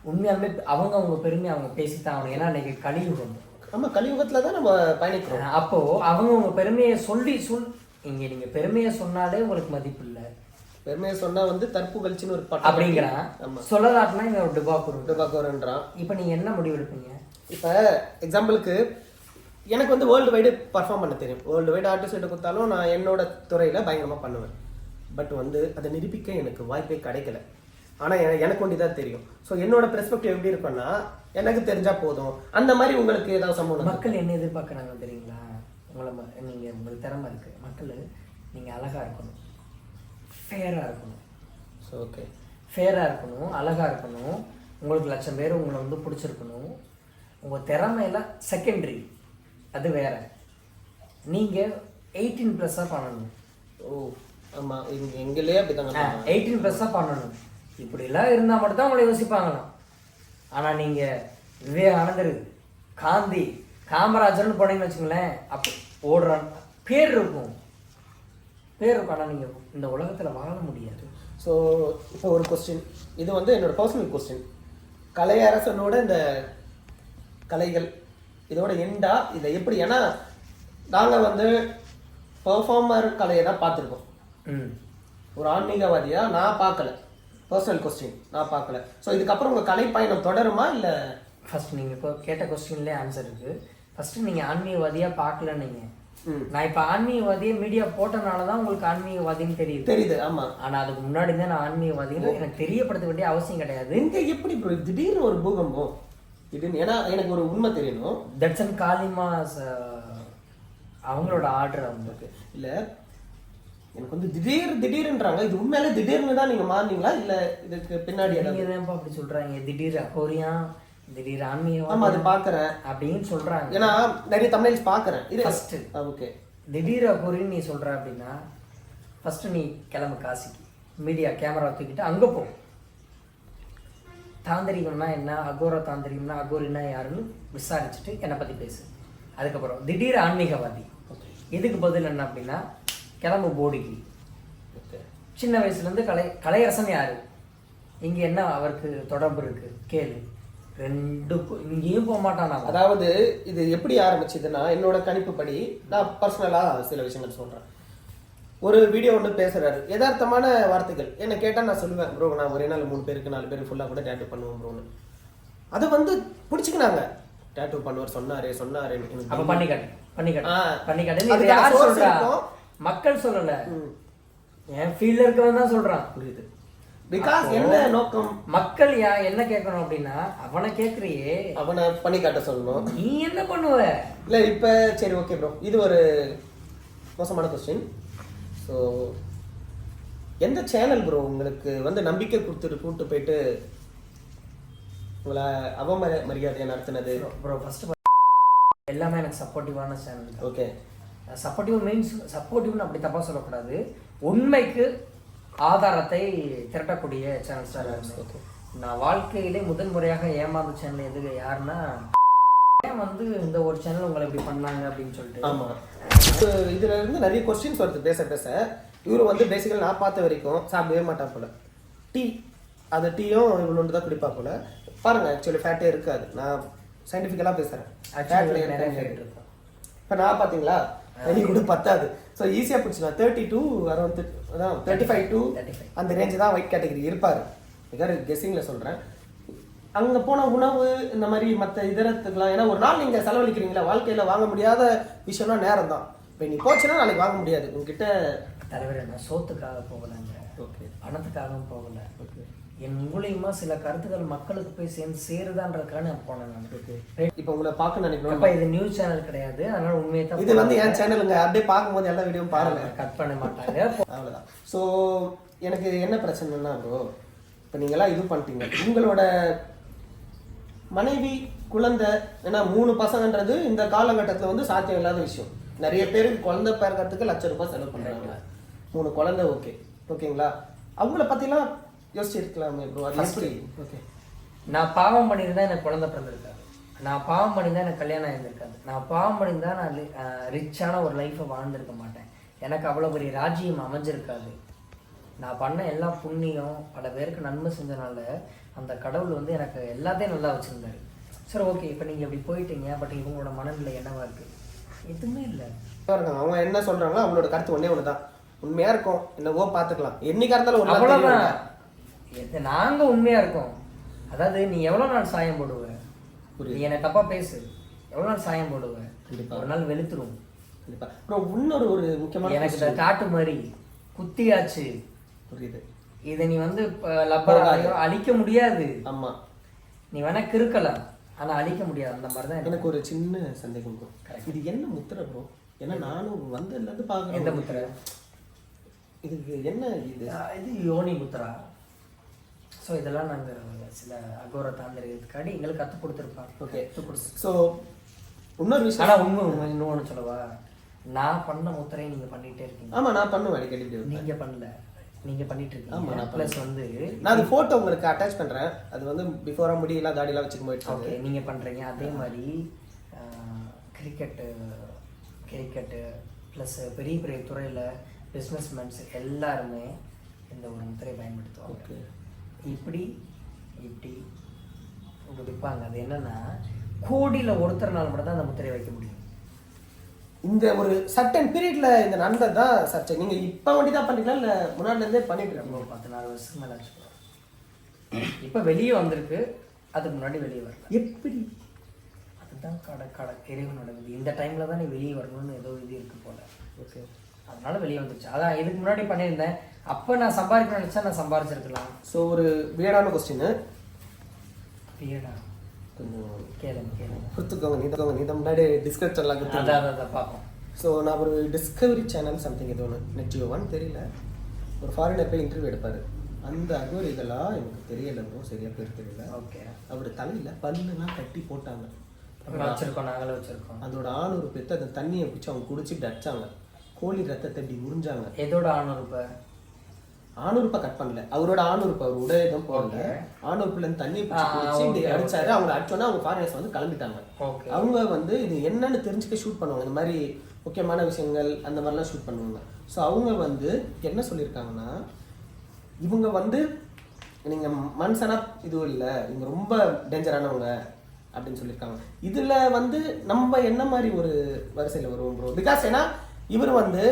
உண்மையாலுமே அவங்க அவங்க பெருமையை அவங்க பேசித்தான் ஆகணும். ஏன்னா இன்னைக்கு கலியுகம். நம்ம கலியுகத்துல தான் நம்ம பயணிக்கிறோம். அஹ் அப்போ அவங்க அவங்க பெருமையை சொல்லி சொல் இங்க நீங்க பெருமையை சொன்னாலே உங்களுக்கு மதிப்பு இல்லை. பெருமையை சொன்னா வந்து தற்புகழ்ச்சின்னு ஒரு பட்டம் அப்படிங்கிறான் சொல்லலாட்டினா இவன் ஒரு டிபாக்குரு டுபாக்கோரன்றான் இப்போ நீங்க என்ன முடிவு எடுப்பீங்க? இப்போ எக்ஸாம்பிளுக்கு எனக்கு வந்து வேர்ல்டு வைடு பர்ஃபார்ம் பண்ண தெரியும். வேர்ல்டு வைடு ஆர்டிஸ்ட் கொடுத்தாலும் நான் என்னோட துறையில பயங்கரமா பண்ணுவேன். பட் வந்து அதை நிரூபிக்க எனக்கு வாய்ப்பே கிடைக்கல. ஆனா எ- எனக்கு ஒண்டி தான் தெரியும். ஸோ என்னோட பெர்ஸ்பெக்டிவ் எப்படி இருக்கும்னா எனக்கு தெரிஞ்சா போதும். அந்த மாதிரி உங்களுக்கு ஏதாவது சம்பவம்? மக்கள் என்ன எதிர்பார்க்குறாங்க தெரியுங்களா? உங்களை ம- நீங்க உங்களுக்கு திறமை இருக்கு. மக்கள் நீங்க அழகா இருக்கணும். ஃபேரா இருக்கணும். ஸோ ஓகே ஃபேராக இருக்கணும். அழகாக இருக்கணும். உங்களுக்கு லட்சம் பேர் உங்களை வந்து பிடிச்சிருக்கணும். உங்கள் திறமையெல்லாம் செகண்டரி அது வேற. நீங்கள் எயிட்டீன் ப்ளஸ்ஸாக பண்ணணும். ஓ ஆமா. இங்க எங்களே அப்படிதாங்க எயிட்டீன் ப்ளஸ்ஸாக பண்ணணும். இப்படிலாம் இருந்தால் மட்டும்தான் உங்களை யோசிப்பாங்களாம். ஆனால் நீங்கள் விவேகானந்தர் காந்தி காமராஜர்னு போனீங்கன்னு வச்சுங்களேன் அப்போ ஓடுறான் பேர் இருக்கும். பேர் இருக்கும். ஆனால் நீங்கள் இந்த உலகத்தில் வாழ முடியாது. ஸோ இப்போ ஒரு கொஸ்டின் இது வந்து என்னோட பர்சனல் கொஸ்டின் கலையரசனோட இந்த கலைகள் இதோட எண்டா இதை எப்படி? ஏன்னா நாங்கள் வந்து பெர்ஃபார்மர் கலையை தான் பார்த்துருக்கோம். ம். ஒரு ஆன்மீகவாதியா? நான் பார்க்கல. பர்சனல் கொஸ்டின் நான் பார்க்கல. ஸோ இதுக்கப்புறம் உங்கள் கலை பயணம் தொடருமா இல்லை? ஃபர்ஸ்ட் நீங்கள் இப்போ கேட்ட கொஸ்டின்லேயே ஆன்சர் இருக்கு. ஃபர்ஸ்ட் நீங்கள் ஆன்மீகவாதியாக பார்க்கல நீங்கள் நான் இப்போ ஆன்மீகவாதியை மீடியா போட்டனால தான் உங்களுக்கு ஆன்மீகவாதின்னு தெரியுது. தெரியுது ஆமாம் ஆனால் அதுக்கு முன்னாடி தான் நான் ஆன்மீகவாதின்னு எனக்கு தெரியப்படுத்த வேண்டிய அவசியம் கிடையாது. எங்க எப்படி ப்ரோ திடீர்னு ஒரு பூகம்பம். திடீர்னு ஏன்னா எனக்கு ஒரு உண்மை தெரியணும். தட்சன் காளிமா அவங்களோட ஆர்டர் அவங்களுக்கு இல்ல எனக்கு வந்து திடீர் திடீர்ன்றாங்க. இது உண்மையிலே திடீர்னு தான் நீங்க மாறினீங்களா? இல்ல இதுக்கு பின்னாடி ஏதாவது? நீங்க தான்ப்பா அப்படி சொல்றாங்க. திடீர் அகோரியா திடீர் ஆமா ஆன்மீகவாதி அது பாக்குறேன். அப்படின்னு சொல்றாங்க. ஏன்னா நிறைய தமிழ்ஸ் பாக்குறேன். இது First. ஓகே திடீர் அகோரின்னு நீ சொல்ற அப்படின்னா ஃபர்ஸ்ட் நீ கிளம்பு காசிக்கு. மீடியா கேமரா தூக்கிட்டு அங்க போ. தாந்திரிகம்னா என்ன? அகோர தாந்திரிகம்னா அகோரின்னா யாருன்னு விசாரிச்சுட்டு என்னை பத்தி பேசு. அதுக்கப்புறம் திடீர் ஆன்மீகவாதி. இதுக்கு பதில் என்ன அப்படின்னா கிளம்பு போடிக்கு. சின்ன வயசுல இருந்து கலை கலையரசன் யாரு? இங்க என்ன அவருக்கு தொடர்பு இருக்கு? கேளு. ரெண்டுக்கும் இங்கேயும் போக மாட்டான். அதாவது இது எப்படி ஆரம்பிச்சதுன்னா என்னோட கணிப்புப்படி நான் பர்சனலா சில விஷயங்கள் சொல்றேன். ஒரு வீடியோ ஒன்று பேசுறாரு. யதார்த்தமான வார்த்தைகள். என்ன கேட்டா நான் சொல்லுவேன் ப்ரோ நான் ஒரே நாள் மூணு பேருக்கு நாலு பேருக்கு ஃபுல்லா கூட டேட்டு பண்ணுவோம் ப்ரோன்னு அதை வந்து பிடிச்சிக்கினாங்க. டேட்டு பண்ணுவார் சொன்னாரு சொன்னாரு அப்ப பண்ணி காட்டு பண்ணி காட்டு ஆ. பண்ணி மக்கள் சொல்லல. என் ஃபீல்ட்ல இருக்கவன் தான் சொல்றான். புரியுது. பிகாஸ் என்ன நோக்கம்? மக்கள் யா என்ன கேட்கணும் அப்படின்னா அவனை கேக்குறியே அவனை பண்ணி காட்ட சொல்லணும். நீ என்ன பண்ணுவ? இல்ல இப்ப சரி ஓகே ப்ரோ இது ஒரு மோசமான கொஸ்டின் ஸோ எந்த சேனல் ப்ரோ உங்களுக்கு வந்து நம்பிக்கை கொடுத்துட்டு கூட்டு போயிட்டு உங்களை அவமர மரியாதையை நடத்தினது? ப்ரோ ஃபர்ஸ்ட் எல்லாமே எனக்கு சப்போர்ட்டிவான சேனல் ஓகே சப்போர்ட்டிவ் மீன்ஸ் சப்போர்ட்டிவ்னு அப்படி தப்பா சொல்லக்கூடாது. உண்மைக்கு ஆதாரத்தை திரட்டக்கூடிய சேனல் ஸ்டார் ஓகே நான் வாழ்க்கையிலே முதல் முறையாக ஏமாந்த சேனல் எது யாருன்னா ஏன் வந்து இந்த ஒரு சேனல் உங்களை இப்படி பண்ணாங்க அப்படின்னு சொல்லிட்டு. ஆமா. So, இதுல இருந்து நிறைய கொஸ்டின்ஸ் வருது பேச பேச. இவரு வந்து பேசிக்கலி நான் பார்த்த வரைக்கும் சாப்பிடவே மாட்டா போல. டீ அது டீயும் இவ்வளோண்டு தான் குடிப்பா போல. பாருங்க ஆக்சுவலி ஃபேட்டே இருக்காது. நான் சயின்டிஃபிக்கலாக பேசுறேன். Actually நிறைய fat இருக்கும். இப்போ நான் பார்த்தீங்களா? எனக்கு கூட பத்தாது. ஸோ ஈஸியாக பிடிச்சிக்கலாம் தேர்ட்டி டூ அரௌண்ட் அதான் தேர்ட்டி ஃபைவ் டூ 35. அந்த ரேஞ்சு தான் ஒயிட் கேட்டகரி இருப்பார். மிக கெஸ்ஸிங்கில் சொல்கிறேன் அங்கே போன உணவு இந்த மாதிரி மற்ற இதரத்துக்குலாம் ஏன்னா ஒரு நாள் நீங்கள் செலவழிக்கிறீங்களா வாழ்க்கையில் வாங்க முடியாத விஷயம்னா நேரம் தான் இப்போ நீ போச்சுன்னா நாளைக்கு வாங்க முடியாது. உங்ககிட்ட தலைவர் நான் சோத்துக்காக போகலைங்க. ஓகே பணத்துக்காகவும் போகல. ஓகே என் மூலியமா சில கருத்துக்கள் மக்களுக்கு போய் சேர்ந்து சேருதான்றதுக்காக நான் போனேன் நான் இப்போ உங்களை பார்க்க நினைக்கிறோம் அப்ப இது நியூஸ் சேனல் கிடையாது. அதனால உண்மையை தான் இது வந்து என் சேனலுங்க அப்படியே பார்க்கும்போது எல்லா வீடியோவும் பாருங்க. கட் பண்ண மாட்டாங்க. அவ்வளோதான் ஸோ எனக்கு என்ன பிரச்சனைன்னா ப்ரோ இப்போ நீங்களாம் இது பண்ணிட்டீங்க. உங்களோட மனைவி குழந்தை ஏன்னா மூணு பசங்கன்றது இந்த காலகட்டத்தில் வந்து சாத்தியம் இல்லாத விஷயம். நிறைய பேருக்கு குழந்தை பிறக்கிறதுக்கு லட்ச ரூபாய் செலவு பண்ணுறாங்க மூணு குழந்தை ஓகே ஓகேங்களா அவங்கள பற்றிலாம் யோசிச்சிருக்கலாமே ப்ரோ அது எப்படி? ஓகே நான் பாவம் பண்ணியிருந்தா எனக்கு குழந்தை பிறந்திருக்காது. நான் பாவம் பண்ணியிருந்தா எனக்கு கல்யாணம் ஆயிருந்திருக்காது. நான் பாவம் பண்ணியிருந்தா நான் ரிச்சான ஒரு லைஃப்பை வாழ்ந்திருக்க மாட்டேன். எனக்கு அவ்வளோ பெரிய ராஜ்யம் அமைஞ்சிருக்காது. நான் பண்ண எல்லா புண்ணியம் பல பேருக்கு நன்மை செஞ்சனால அந்த கடவுள் வந்து எனக்கு எல்லாத்தையும் நல்லா வச்சிருந்தாரு. சரி ஓகே இப்போ நீங்கள் இப்படி போயிட்டீங்க பட் இவங்களோட மனநிலை என்னவா இருக்கு? எதுவுமே இல்லை. இருக்காங்க அவங்க என்ன சொல்றாங்களோ அவங்களோட கருத்து ஒண்ணே ஒன்று தான் உண்மையா இருக்கும் என்னவோ பார்த்துக்கலாம். என்னைக்கா இருந்தாலும் அவ்வளோதான். எது- நாங்க உண்மையா இருக்கோம். அதாவது நீ எவ்வளவு நாள் சாயம் போடுவ? புரியுது. நீ என்ன தப்பா பேசு. எவ்வளவு நாள் சாயம் போடுவ? கண்டிப்பா. ஒரு நாள் வெளுத்துரும். கண்டிப்பா. ப்ரோ இன்னொரு ஒரு முக்கியமான எனக்கு காட்டு மாதிரி குத்தியாச்சு. புரியுது. இதை நீ வந்து அழிக்க முடியாது. ஆமா. நீ வேணா கிறுக்கலாம். ஆனா அழிக்க முடியாது. அந்த மாதிரி தான் எனக்கு ஒரு சின்ன சந்தேகம் ப்ரோ இது என்ன முத்திரை ப்ரோ ஏன்னா நானும் வந்ததுல இருந்து பாக்குறேன் எந்த முத்திரை? இதுக்கு என்ன இது? இது யோனி முத்ரா ஸோ இதெல்லாம் நாங்கள் சில அகோர தாந்திரிகத்துக்காடி எங்களுக்கு கற்றுக் கொடுத்துருப்பாங்க. ஓகே ஸோ இன்னொரு விஷயம் ஆனால் உண்மை உண்மை இன்னொன்று சொல்லவா? நான் பண்ண முத்திரையை நீங்கள் பண்ணிகிட்டே இருக்கீங்க. ஆமா நான் பண்ணுவேன் அடிக்கடி. நீங்கள் பண்ணல. நீங்கள் பண்ணிட்டு இருக்கீங்க. நான் ப்ளஸ் வந்து நான் அது போட்டோ உங்களுக்கு அட்டாச் பண்றேன். அது வந்து பிஃபோரா முடியெல்லாம் தாடியெல்லாம் வச்சுக்க போயிட்டு ஓகே நீங்கள் பண்ணுறீங்க அதே மாதிரி கிரிக்கெட்டு கிரிக்கெட்டு ப்ளஸ் பெரிய பெரிய துறையில் பிஸ்னஸ்மேன்ஸ் எல்லாருமே இந்த ஒரு முத்திரையை பயன்படுத்துவாங்க. ஓகே இப்படி இப்படி இங்கே விற்பாங்க அது என்னன்னா கோடியில் ஒருத்தர்னால மட்டும் தான் அந்த முத்திரையை வைக்க முடியும். இந்த ஒரு சர்டன் பீரியட்ல இந்த நண்பர் தான் சர்ச்சை. நீங்க இப்ப வண்டி தான் பண்றீங்களா? இல்ல முன்னாடில இருந்தே பண்ணிட்டு இருக்கீங்க ஒரு பத்து நாலு வருஷத்துக்கு மேலே இப்போ வெளியே வந்திருக்கு அதுக்கு முன்னாடி வெளியே வரல. எப்படி? அதுதான் கடை கடை இறைவனோட விதி. இந்த டைமில் தான் நீ வெளியே வரணும்னு ஏதோ இது இருக்கு போல. ஓகே அதனால வெளியே வந்துச்சு. அதான் இதுக்கு முன்னாடி பண்ணியிருந்தேன். அப்போ நான் சம்பாதிக்கணும்னு நினச்சா நான் சம்பாதிச்சிருக்கலாம். ஸோ ஒரு வியடான கொஸ்டின் பிரியடா கொஞ்சம் கேளுங்க கேளுங்க. கொடுத்துக்கோங்க நீ தான் நீ தான் முன்னாடி டிஸ்கிரிப்ஷன்லாம் கொடுத்து அதான் அதான், பார்ப்போம். ஸோ நான் ஒரு டிஸ்கவரி சேனல் சம்திங் ஏதோ ஒன்று நெட்ஜியோவான்னு தெரியல. ஒரு ஃபாரினர் போய் இன்டர்வியூ எடுப்பார். அந்த அகோரிகளா எனக்கு தெரியல ப்ரோ சரியா பேர் தெரியல. ஓகே அவர் தலையில பல்லுலாம் கட்டி போட்டாங்க. வச்சிருக்கோம் நாங்களும் வச்சிருக்கோம். அதோட ஆணூறு பேத்து அந்த தண்ணியை பிடிச்சி அவங்க குடிச்சு இப்படி அடிச்சாங்க. கோழி ரத்தத்தை இப்படி உறிஞ்சாங்க? எதோட ஆணூறு இப்போ ஆணுறுப்பை கட் பண்ணல. அவரோட ஆணுறுப்பு அவர் உடைய எதுவும் போடல. ஆணுறுப்புல இருந்து தண்ணி பிடிச்சி இப்படி அடிச்சாரு. அவங்க அடிச்சோன்னா அவங்க ஃபாரினர்ஸ் வந்து கிளம்பிட்டாங்க. ஓகே. அவங்க வந்து இது என்னன்னு தெரிஞ்சுக்க ஷூட் பண்ணுவாங்க. இந்த மாதிரி முக்கியமான விஷயங்கள் அந்த மாதிரிலாம் ஷூட் பண்ணுவாங்க. ஸோ அவங்க வந்து என்ன சொல்லியிருக்காங்கன்னா இவங்க வந்து நீங்க மனுஷனா இதுவும் இல்லை இவங்க ரொம்ப டேஞ்சரானவங்க அப்படின்னு சொல்லியிருக்காங்க. இதுல வந்து நம்ம என்ன மாதிரி ஒரு வரிசையில் வருவோம் ப்ரோ பிகாஸ் ஏன்னா இவர் வந்து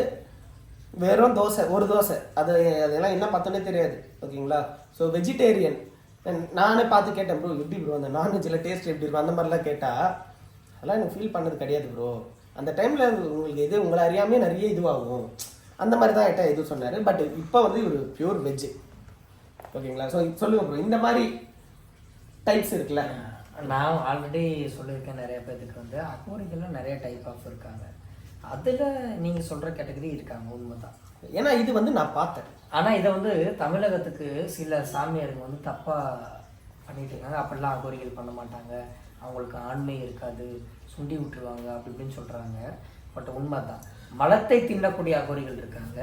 வெறும் தோசை ஒரு தோசை. அது அதெல்லாம் என்ன பார்த்தோன்னே தெரியாது ஓகேங்களா? ஸோ வெஜிடேரியன் நானே பார்த்து கேட்டேன் ப்ரோ எப்படி ப்ரோ அந்த நான்வெஜ்ஜில் டேஸ்ட் எப்படி இருக்கும்? அந்த மாதிரிலாம் கேட்டால் அதெல்லாம் எனக்கு ஃபீல் பண்ணது கிடையாது ப்ரோ அந்த டைமில் உங்களுக்கு இது உங்களை அறியாமே நிறைய இதுவாகும். அந்த மாதிரி தான் என்கிட்ட இது சொன்னார். பட் இப்போ வந்து இவர் பியூர் வெஜ்ஜு ஓகேங்களா? ஸோ சொல்லுங்கள் ப்ரோ இந்த மாதிரி டைப்ஸ் இருக்குல்ல. நான் ஆல்ரெடி சொல்லியிருக்கேன் நிறைய பேர்த்துக்கு வந்து. அக்வாரிக்கெல்லாம் நிறைய டைப் ஆஃப் இருக்காங்க. அதில் நீங்கள் சொல்கிற கேட்டகரி இருக்காங்க உண்மைதான். ஏன்னா இது வந்து நான் பார்த்தேன். ஆனால் இதை வந்து தமிழகத்துக்கு சில சாமியாருங்க வந்து தப்பாக பண்ணிட்டு இருக்காங்க. அப்படிலாம் அகோரிகள் பண்ண மாட்டாங்க. அவங்களுக்கு ஆண்மை இருக்காது. சுண்டி விட்டுருவாங்க அப்படி இப்படின்னு சொல்கிறாங்க பட் உண்மைதான். மலத்தை தின்னக்கூடிய அகோரிகள் இருக்காங்க.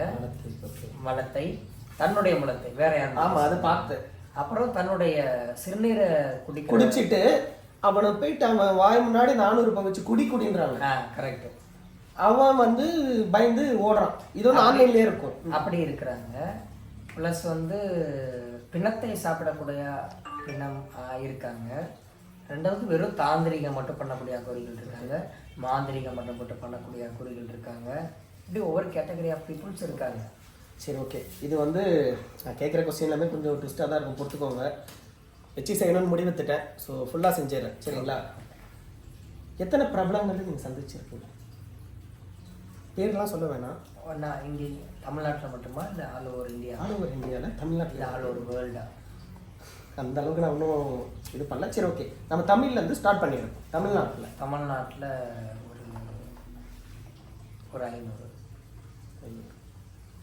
மலத்தை தன்னுடைய மலத்தை. வேற யாரும் ஆமா அதை பார்த்தேன். அப்புறம் தன்னுடைய சிறுநீரை குடிக்க குடிச்சிட்டு அவனை போயிட்டு அவன் வாய் முன்னாடி நானூறு ரூபாய் வச்சு குடி குடின்றாங்க. கரெக்ட் அவன் வந்து பயந்து ஓடுறான். இது வந்து ஆன்லைன்லயே இருக்கும். அப்படி இருக்கிறாங்க. ப்ளஸ் வந்து பிணத்தை சாப்பிடக்கூடிய பிணம் இருக்காங்க. ரெண்டாவது வெறும் தாந்திரிகம் மட்டும் பண்ணக்கூடிய அக்குறிகள் இருக்காங்க. மாந்திரிகம் மட்டும் மட்டும் பண்ணக்கூடிய அக்குறிகள் இருக்காங்க. இப்படி ஒவ்வொரு கேட்டகரி ஆஃப் பீப்புள்ஸ் இருக்காங்க. சரி ஓகே இது வந்து நான் கேட்குற கொஸ்டின் எல்லாமே கொஞ்சம் ட்விஸ்டாக தான் இருக்கும். பொறுத்துக்கோங்க. வச்சு செய்யணும்னு முடிவெடுத்துட்டேன். ஸோ ஃபுல்லாக செஞ்சிடறேன். சரிங்களா? எத்தனை பிரபலங்கள் நீங்கள் சந்திச்சிருக்கீங்க? பேர்லாம் சொல்ல வேணாம். நான் இங்கே தமிழ்நாட்டில் மட்டுமா? இல்லை all over India all over இந்தியாவில் தமிழ்நாட்டில். ஆல் ஓவர் வேர்ல்டா அந்த அளவுக்கு நான் இன்னும் இது பண்ணல. சரி ஓகே நம்ம தமிழ்ல இருந்து ஸ்டார்ட் பண்ணிடுறோம் தமிழ்நாட்டில். தமிழ்நாட்டில் ஒரு ஒரு ஐநூறு.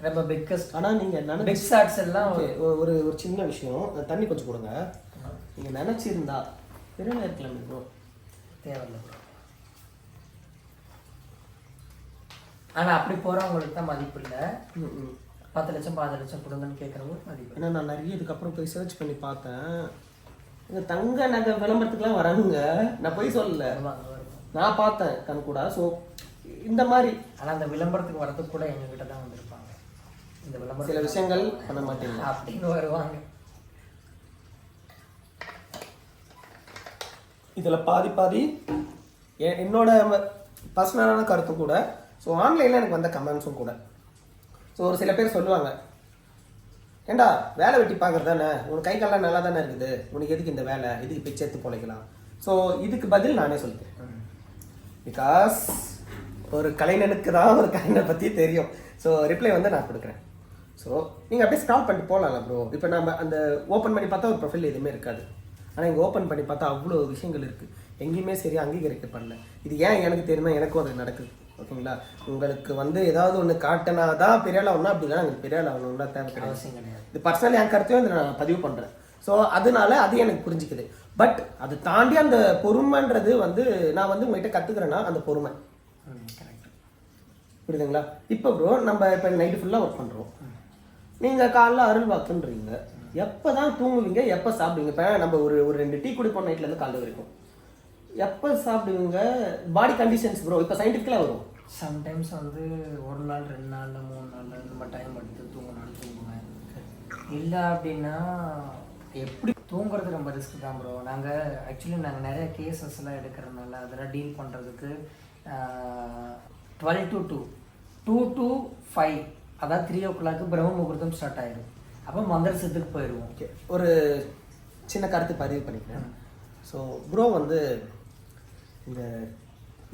ரொம்ப பிக்கஸ்ட் ஆனால் நீங்கள் நினைச்சு பிக் ஷாட்ஸ் எல்லாம் ஒரு ஒரு சின்ன விஷயம். தண்ணி கொஞ்சம் கொடுங்க. நீங்கள் நினச்சிருந்தா பெரிய நேரத்தில் ப்ரோ தேவையில்ல. ஆனா அப்படி போறவங்களுக்கு தான் மதிப்பு இல்லை. பத்து லட்சம் பாஞ்சு லட்சம் கொடுங்கன்னு கேட்குறவங்களுக்கு மதிப்பு ஏன்னா நான் நிறைய இதுக்கப்புறம் போய் சர்ச் பண்ணி பார்த்தேன். இந்த தங்க நகை விளம்பரத்துக்குலாம் வரானுங்க நான் போய் சொல்லல. நான் பார்த்தேன் கண் கூட ஸோ இந்த மாதிரி. ஆனா அந்த விளம்பரத்துக்கு வரதுக்கு கூட எங்க கிட்ட தான் வந்திருப்பாங்க. இந்த சில விளம்பரம் விஷயங்கள் பண்ண மாட்டீங்க. அப்படின்னு வருவாங்க. இதில் பாதி பாதி என்னோட பர்சனலான கருத்தும் கூட ஸோ ஆன்லைனில் எனக்கு வந்த கமெண்ட்ஸும் கூட. ஸோ ஒரு சில பேர் சொல்லுவாங்க ஏண்டா வேலை வெட்டி பார்க்குறது தானே? உனக்கு கை கால்லாம் நல்லா தானே இருக்குது? உனக்கு எதுக்கு இந்த வேலை? இதுக்கு போய் சேர்த்து பிழைக்கலாம்? ஸோ இதுக்கு பதில் நானே சொல்லிட்டேன் பிகாஸ் ஒரு கலைஞனுக்கு தான் ஒரு கலைஞனை பற்றி தெரியும். ஸோ ரிப்ளை வந்து நான் கொடுக்குறேன். ஸோ நீங்கள் அப்படியே ஸ்டாப் பண்ணிட்டு போகலாம்ல ப்ரோ இப்போ நம்ம அந்த ஓப்பன் பண்ணி பார்த்தா ஒரு ப்ரொஃபைல் எதுவுமே இருக்காது. ஆனால் இங்கே ஓப்பன் பண்ணி பார்த்தா அவ்வளோ விஷயங்கள் இருக்குது எங்கேயுமே சரியாக அங்கீகரிக்கப்படல. இது ஏன் எனக்கு தெரியுமா? எனக்கும் அது நடக்குது. ஓகேங்களா? உங்களுக்கு வந்து ஏதாவது ஒன்று காட்டினா தான் பெரிய ஆள் ஆகணும் அப்படி தான் எனக்கு பெரிய ஆள் ஆகணும்னா தேவை கிடையாது. இது பர்சனல் என் கருத்தையும் இதில் நான் பதிவு பண்ணுறேன் ஸோ அதனால அது எனக்கு புரிஞ்சுக்குது. பட் அது தாண்டி அந்த பொறுமைன்றது வந்து நான் வந்து உங்ககிட்ட கற்றுக்கிறேன்னா அந்த பொறுமை. புரியுதுங்களா? இப்போ ப்ரோ நம்ம இப்போ நைட்டு ஃபுல்லாக ஒர்க் பண்ணுறோம் நீங்கள் காலைல அருள் வாக்குன்றீங்க. எப்போ தான் தூங்குவீங்க எப்போ சாப்பிடுவீங்க? இப்போ நம்ம ஒரு ஒரு ரெண்டு டீ குடிப்போம் நைட்லேருந்து காலைல வரைக்கும். எப்போ சாப்பிடுவீங்க? பாடி கண்டிஷன்ஸ் ப்ரோ இப்போ சயின்டிஃபிக்கலாக வரும். சம்டைம்ஸ் வந்து ஒரு நாள் ரெண்டு நாள்ல மூணு நாள்ல இந்த மாதிரி டைம் எடுத்து தூங்கினாலும் தூங்குவேன். இல்லை அப்படின்னா எப்படி தூங்குறது ரொம்ப ரிஸ்க் தான் ப்ரோ நாங்கள் ஆக்சுவலி நாங்கள் நிறைய கேசஸ்லாம் எடுக்கிறதுனால அதெல்லாம் டீல் பண்ணுறதுக்கு twelve to two two to five அதாவது த்ரீ ஓ கிளாக்கு பிரம்ம முகூர்த்தம் ஸ்டார்ட் ஆயிடும் அப்போ மந்திரசத்துக்கு போயிடுவோம் ஓகே ஒரு சின்ன கருத்து பதிவு பண்ணிக்கிறேன். ஸோ ப்ரோ வந்து இந்த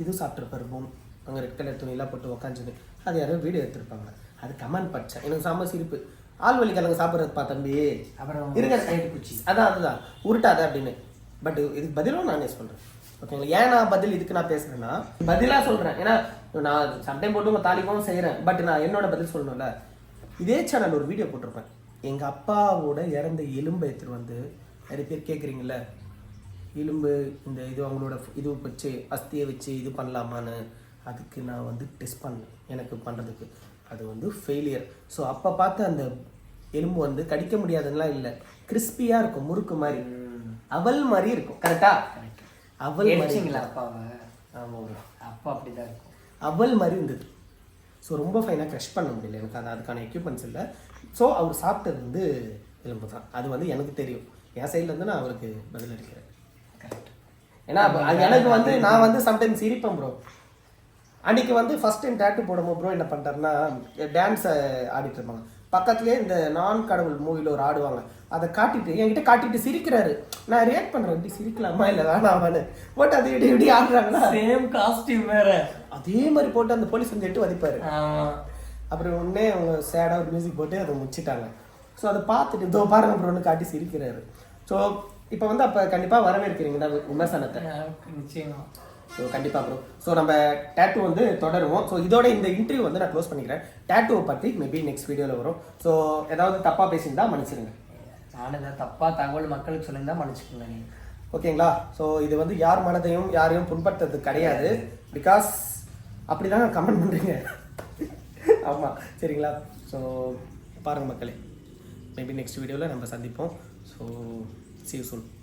இது சாப்பிட்ருப்பாரு போம் அங்கே ரெட் கலர் துணியெல்லாம் போட்டு உக்காந்துட்டு அது யாரோ வீடியோ எடுத்திருப்பாங்க. அது கமெண்ட் படித்தேன் எனக்கு செம்ம சிரிப்பு. ஆள்வழி கிழங்கு சாப்பிட்றது பா தம்பி அப்புறம் இருங்க சைடு குச்சி. அதான் அதுதான். உருட்டாத அப்படின்னு. பட் இதுக்கு பதிலும் நானே சொல்கிறேன் ஓகேங்களா ஏன் நான் பதில் இதுக்கு நான் பேசுறேன்னா பதிலாக சொல்கிறேன் ஏன்னா நான் சண்டை போட்டு உங்கள் தாலிக்கவும் செய்கிறேன் பட் நான் என்னோட பதில் சொல்லணும்ல. இதே சேனல் ஒரு வீடியோ போட்டிருப்பேன். எங்கள் அப்பாவோட இறந்த எலும்பை எடுத்துட்டு வந்து நிறைய பேர் கேட்குறீங்கள எலும்பு இந்த இது அவங்களோட இது வச்சு அஸ்தியை வச்சு இது பண்ணலாமான்னு அதுக்கு நான் வந்து டெஸ்ட் பண்ணேன். எனக்கு பண்ணுறதுக்கு அது வந்து ஃபெயிலியர் ஸோ அப்போ பார்த்த அந்த எலும்பு வந்து கடிக்க முடியாதுன்னெலாம் இல்லை. கிறிஸ்பியாக இருக்கும் முறுக்கு மாதிரி. அவல் மாதிரி இருக்கும். கரெக்டா அவல் மாதிரி எடுச்சிங்களா அப்பாவை ஆமாம். அப்பா அப்படிதான் இருக்கும். அவல் மாதிரி இருந்தது. ஸோ ரொம்ப ஃபைனாக க்ரஷ் பண்ண முடியல. எனக்கு அது அதுக்கான எக்யூப்மெண்ட்ஸ் இல்லை. ஸோ அவர் சாப்பிட்டது வந்து எலும்பு தான் அது வந்து எனக்கு தெரியும். என் சைட்லேருந்து நான் அவருக்கு பதில் அளிக்கிறேன் கரெக்ட் ஏன்னா அது எனக்கு வந்து நான் வந்து சம்டைம்ஸ் சிரிப்பேன் ப்ரோ அன்னைக்கு வந்து ஃபர்ஸ்ட் டைம் டேட்டு போடும்போது ப்ரோ என்ன பண்ணிட்டாருன்னா டான்ஸ் ஆடிட்டு இருப்பாங்க பக்கத்துலேயே இந்த நான் கடவுள் மூவியில் ஒரு ஆடுவாங்க அதை காட்டிட்டு என்கிட்ட காட்டிட்டு சிரிக்கிறாரு. நான் ரியாக்ட் பண்ணுறேன் இப்படி சிரிக்கலாமா? இல்லை வேணாமான்னு. போட்டு அது இப்படி இப்படி ஆடுறாங்களா? சேம் காஸ்டியூம் வேற. அதே மாதிரி போட்டு அந்த போலீஸ் வந்து எட்டு வதிப்பாரு. அப்புறம் உடனே அவங்க சேடாக ஒரு மியூசிக் போட்டு அதை முடிச்சிட்டாங்க. ஸோ அதை பார்த்துட்டு இதோ பாருங்க ப்ரோன்னு காட்டி சிரிக்கிறாரு. ஸோ இப்போ வந்து அப்போ கண்டிப்பாக வரவேற்கிறீங்க தான் விமர்சனத்தை. நிச்சயமா. ஸோ கண்டிப்பாக ப்ரோ ஸோ நம்ம டேட்டூ வந்து தொடருவோம். ஸோ இதோட இந்த இன்டர்வியூ வந்து நான் க்ளோஸ் பண்ணிக்கிறேன். டேட்டூவை பற்றி மேபி நெக்ஸ்ட் வீடியோவில் வரும். ஸோ ஏதாவது தப்பாக பேசியிருந்தா மன்னிச்சிடுங்க நான் இதை தப்பா தகவல் மக்களுக்கு சொல்லியிருந்தா மன்னிச்சுக்கோங்க நீ ஓகேங்களா? ஸோ இது வந்து யார் மனதையும் யாரையும் புண்படுத்துறது கிடையாது. பிகாஸ் அப்படி தான் கமெண்ட் பண்ணுறீங்க ஆமாம் சரிங்களா? ஸோ பாருங்கள் மக்களே. மேபி நெக்ஸ்ட் வீடியோவில் நம்ம சந்திப்போம். So see you soon